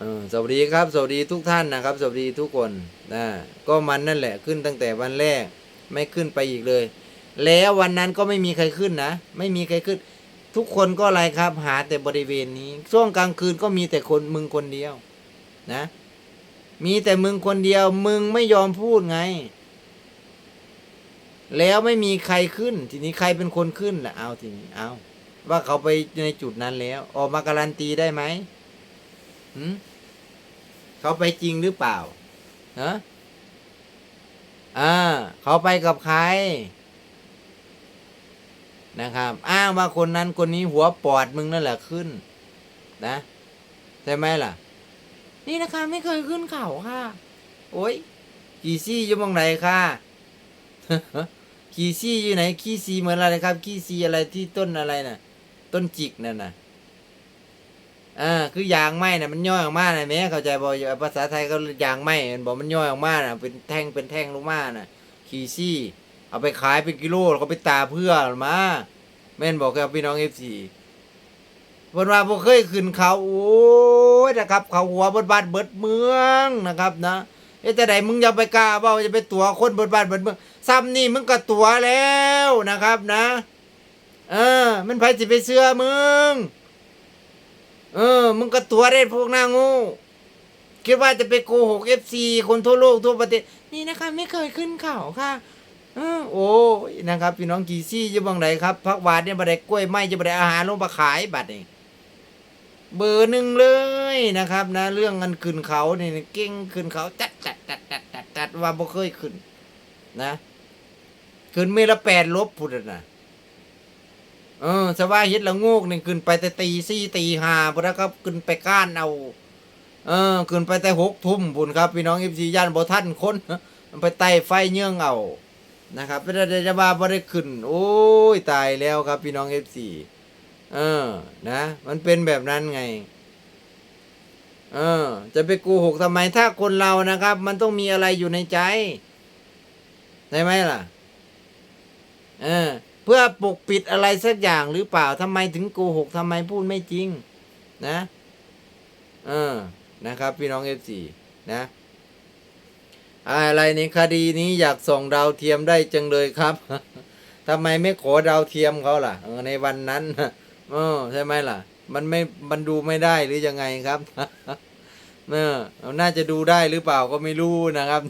เออสวัสดีครับ สวัสดีทุกท่านนะครับ สวัสดีทุกคนนะก็มันนั่นแหละขึ้นตั้งแต่วันแรกไม่ขึ้นไปอีกเลย แล้ววันนั้นก็ไม่มีใครขึ้นนะ ไม่มีใครขึ้น ทุกคนก็อะไรครับ หาแต่บริเวณนี้ ช่วงกลางคืนก็มีแต่คนมึงคนเดียว นะ มีแต่มึงคนเดียว มึงไม่ยอมพูดไง แล้วไม่มีใครขึ้น ทีนี้ใครเป็นคนขึ้นล่ะเอาทีนี้เอาว่าเขาไปในจุดนั้นแล้ว ออกมาการันตีได้ไหม หืมเขาไปจริงหรือเปล่าฮะอ่าเขาไปกับใคร นะครับ อ้างว่าคนนั้นคนนี้หัวปอดมึงนั่นแหละขึ้น นะใช่ไหมล่ะ นี่นะคะไม่เคยขึ้นเขาค่ะ โอ้ยขี่ซี่อยู่หมองไหนค่ะขี่ซี่อยู่ไหนขี้ซีเหมือนอะไรครับขี้ซีอะไรที่ต้นอะไรน่ะ ต้นจิกนั่นน่ะ อ่าคือยางไม้น่ะมันย่อยออกมาน่ะแม่เข้าใจบ่ภาษาไทยเขายางไม้มันบอกมันย่อยออกมาน่ะเป็นแท่งเป็นแท่งลงมาน่ะขี่ซี่ เอาไปขายเป็นกิโลแล้วก็ไปตาเพื่อมาแม่นบอกกับพี่น้องเอฟซีบนว่าบ่เคยขึ้นเขาโอ้ยนะครับ เขาหัวเบนบ้านเบิดเมืองนะครับนะเอ๊ะแต่ใดมึงอย่าไปกล้าเบ้าจะไปตัวคนเบนบ้านเบิดเมืองซ้ำนี่มึงก็ตัวแล้วนะครับนะ เออ มันไผสิไปเชื่อมึง เออ มึงก็ตัวได้พวกหน้างูคิดว่าจะไปโกหกเอฟซีคนทั่วโลกทั่วประเทศนี่นะคะ ไม่เคยขึ้นเขาค่ะออโอ้ยนะครับ พี่น้องกี่ซี่อยู่บางไหนครับพักหวานเนี่ยบัไดกล้วยไม้จะบัไดอาหารลงมาขายบัดนี่เบอร์หนึ่งเลยนะครับ นะ เรื่องเงินขึ้นเขาเนี่ยเก่งขึ้นเขาจัดจัดจัดจัดจัดจัดว่าบ่เคยขึ้น นะ ขึ้นเมละแปดลบพุทธนะ เออสว่าเฮ็ดละโงกนี่ขึ้นไปแต่ตีสี่ตีห้าพุทธครับขึ้นไปก้านเอาเออขึ้นไปแต่หกทุ่มพุ่นครับพี่น้องเอฟซีย่านบ่ท่านคนมันไปไต่ไฟเยื่องเอานะครับไม่ได้จะมาบ่ได้ขึ้น โอ้ยตายแล้วครับพี่น้องเอฟซีเออ นะ มันเป็นแบบนั้นไง เออ จะไปโกหกทำไมถ้าคนเรานะครับ มันต้องมีอะไรอยู่ในใจใช่ไหมล่ะ เออ พื่อปกปิดอะไรสักอย่างหรือเปล่าทำไมถึงโกหกทำไมพูดไม่จริง นะ เออ นะครับ พี่น้องเอฟซีนะ อะไรในคดีนี้อยากส่งดาวเทียมได้จังเลยครับทำไมไม่ขอดาวเทียมเขาล่ะเออในวันนั้นเออใช่ไหมล่ะ มันไม่มันดูไม่ได้หรือยังไงครับเออน่าจะดูได้หรือเปล่าก็ไม่รู้นะครับ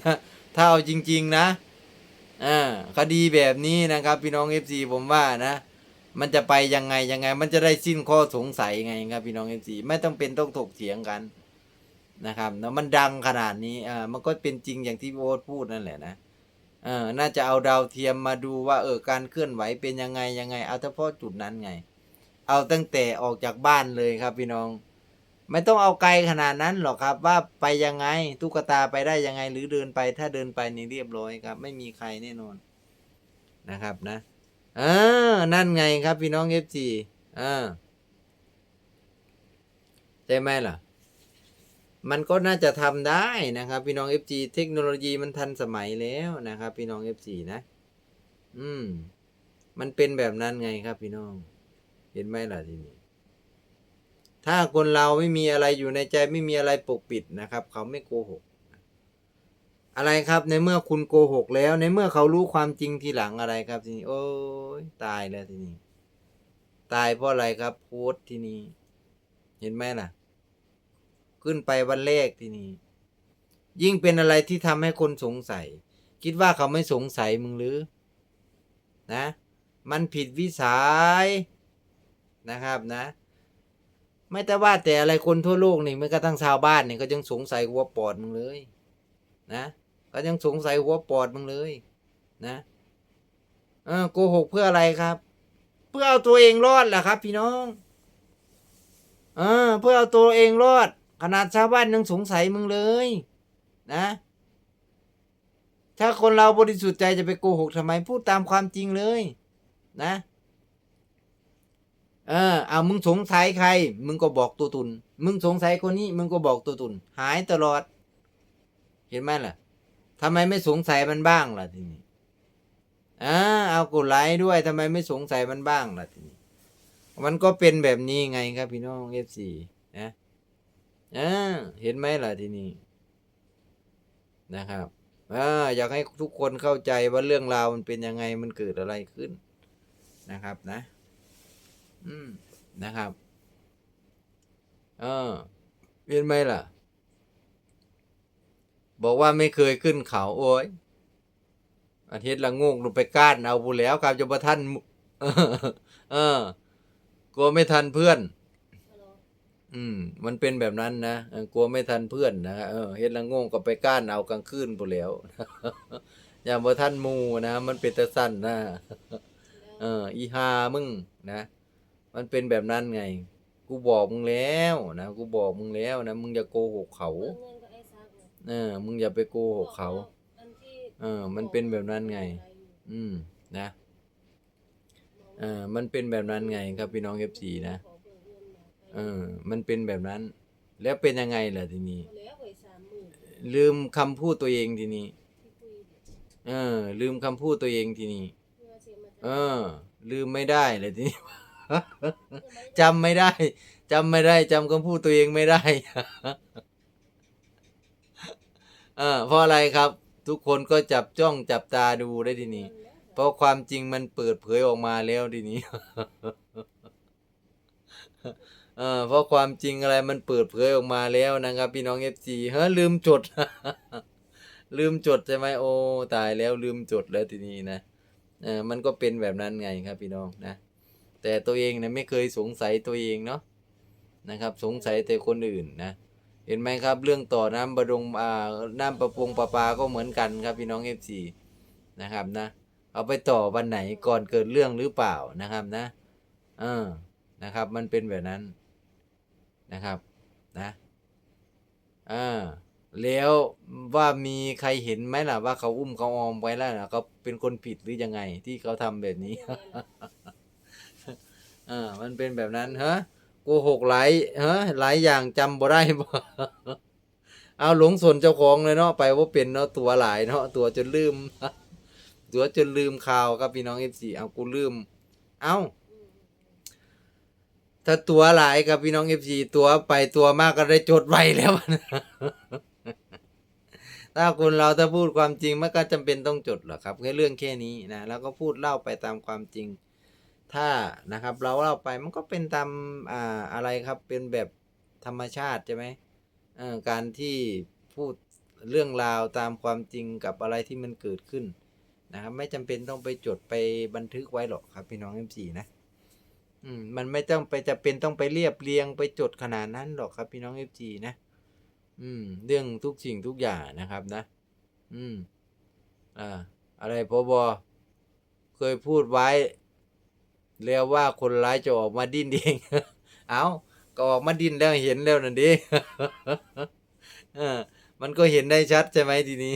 ถ้าเอาจริง ๆ นะ อ่าคดีแบบนี้นะครับ พี่น้องเอฟซีผมว่านะ มันจะไปยังไงยังไง มันจะได้สิ้นข้อสงสัยไงครับ พี่น้องเอฟซีไม่ต้องเป็นต้องถกเถียงกันนะครับแล้วมันดังขนาดนี้อ่ามันก็เป็นจริงอย่างที่โอ๊ตพูดนั่นแหละนะเออน่าจะเอาดาวเทียมมาดูว่าเออการเคลื่อนไหวเป็นยังไงยังไง เอาเฉพาะจุดนั้นไง เอาตั้งแต่ออกจากบ้านเลยครับพี่น้อง ไม่ต้องเอาไกลขนาดนั้นหรอกครับว่าไปยังไงตุ๊กตาไปได้ยังไงหรือเดินไป ถ้าเดินไปนี่เรียบร้อยครับ ไม่มีใครแน่นอนนะครับนะเออนั่นไงครับพี่น้องเอฟซีเออใช่ไหมล่ะ มันก็น่าจะทำได้นะครับ พี่น้อง FG เทคโนโลยีมันทันสมัยแล้วนะครับ พี่น้อง FG นะ อืม มันเป็นแบบนั้นไงครับพี่น้อง เห็นไหมล่ะทีนี้ ถ้าคนเราไม่มีอะไรอยู่ในใจไม่มีอะไรปกปิดนะครับ เขาไม่โกหก อะไรครับในเมื่อคุณโกหกแล้วในเมื่อเขารู้ความจริงทีหลังอะไรครับทีนี้ โอ้ยตายแล้วทีนี้ ตายเพราะอะไรครับโพสทีนี้ เห็นไหมล่ะ ขึ้นไปวันแรกทีนี่ยิ่งเป็นอะไรที่ทำให้คนสงสัย คิดว่าเขาไม่สงสัยมึงหรือ นะ มันผิดวิสัยนะครับนะ ไม่แต่ว่าแต่อะไรคนทั่วโลกนี่ไม่กระทั่งชาวบ้านนี่ก็ยังสงสัยหัวปอดมึงเลย นะก็ยังสงสัยหัวปอดมึงเลย นะเออโกหกเพื่ออะไรครับ เพื่อเอาตัวเองรอดแหละครับ พี่น้องเออเพื่อเอาตัวเองรอด ขนาดชาวบ้านยังสงสัยมึงเลย นะ ถ้าคนเราบริสุทธิ์ใจจะไปโกหกทำไมพูดตามความจริงเลย นะ เออเอามึงสงสัยใคร มึงก็บอกตัวตุน มึงสงสัยคนนี้ มึงก็บอกตัวตุน หายตลอด เห็นไหมล่ะทำไมไม่สงสัยมันบ้างล่ะทีนี้อ่าเอากดไลค์ด้วยทำไมไม่สงสัยมันบ้างล่ะทีนี้มันก็เป็นแบบนี้ไงครับพี่น้องเอฟซีนะอ่าเห็นไหมล่ะทีนี้นะครับอ่าอยากให้ทุกคนเข้าใจว่าเรื่องราวมันเป็นยังไงมันเกิดอะไรขึ้นนะครับนะ นะครับ เออเห็นไหมล่ะ บอกว่าไม่เคยขึ้นเขาโอ้ยอาทิตย์ละงงลงไปก้านเอาบุแล้วครับจะมาท่านเออกลัวไม่ทันเพื่อน อืม มันเป็นแบบนั้นนะกลัวไม่ทันเพื่อนนะเออเฮ็ดละงงก็ไปก้านเอากลางคืนไปแล้วอย่าบ่ทันมูนะมันเป็นตะสั้นนะเออ อีหามึงนะ มันเป็นแบบนั้นไง กูบอกมึงแล้วนะ กูบอกมึงแล้วนะ มึงอย่าโกหกเขา เออ มึงอย่าไปโกหกเขา เออ มันเป็นแบบนั้นไง อืม นะ เออ มันเป็นแบบนั้นไงครับพี่น้องเอฟซีนะ เออ มันเป็นแบบนั้น แล้วเป็นยังไงล่ะทีนี้ ลืมคำพูดตัวเองทีนี้ เออ ลืมคำพูดตัวเองทีนี้ เออ ลืมไม่ได้เลยทีนี้ จำไม่ได้จำไม่ได้จำคำพูดตัวเองไม่ได้เออเพราะอะไรครับ ทุกคนก็จับจ้องจับตาดูได้ทีนี้ เพราะความจริงมันเปิดเผยออกมาแล้วทีนี้เออเพราะความจริงอะไรมันเปิดเผยออกมาแล้วนะครับ พี่น้องเอฟซีเฮ้ลืมจด ลืมจดใช่ไหมโอ้ตายแล้วลืมจดแล้วทีนี้นะเออมันก็เป็นแบบนั้นไงครับพี่น้องนะ แต่ตัวเองเนี่ยไม่เคยสงสัยตัวเองเนาะนะครับ สงสัยแต่คนอื่นนะเห็นไหมครับ เรื่องต่อน้ำบดงอ่าน้ำประปงประปาก็เหมือนกันครับพี่น้องเอฟซีนะครับนะ เอาไปต่อวันไหนก่อนเกิดเรื่องหรือเปล่านะครับนะเออนะครับ มันเป็นแบบนั้นนะครับนะอ่าแล้วว่ามีใครเห็นไหมล่ะว่าเขาอุ้มเขาออมไว้แล้วนะเขาเป็นคนผิดหรือยังไงที่เขาทำแบบนี้ อ่ามันเป็นแบบนั้นฮะโกหกหลายฮะหลายอย่างจำบ่ได้บ่เอาหลงส่วนเจ้าของเลยเนาะไปว่าเป็นเนาะตัวหลายเนาะตัวจนลืมตัวจนลืมข่าวครับพี่น้องเอฟซีเอากูลืม เอาถ้าตัวหลายครับพี่น้องเอฟซีตัวไปตัวมากก็ได้จดไว้แล้วถ้าคนเราถ้าพูดความจริงมันก็จำเป็นต้องจดหรอครับแค่เรื่องแค่นี้นะแล้วก็พูดเล่าไปตามความจริง ถ้านะครับเราเล่าไปมันก็เป็นตามอ่าอะไรครับเป็นแบบธรรมชาติใช่ไหมอ่อการที่พูดเรื่องราวตามความจริงกับอะไรที่มันเกิดขึ้นนะครับ ไม่จำเป็นต้องไปจดไปบันทึกไว้หรอกครับ พี่น้อง M4 นะอืมมันไม่ต้องไปจะเป็นต้องไปเรียบเรียงไปจดขนาดนั้นหรอกครับ พี่น้อง F4 นะ อืม เรื่องทุกสิ่งทุกอย่างนะครับนะ อืม อ่า อะไรพบเคยพูดไว้ เรียกว่าคนร้ายจะออกมาดิ้นเอง เอาก็ออกมาดิ้นแล้วเห็นแล้วนั่นดิมันก็เห็นได้ชัดใช่ไหมทีนี้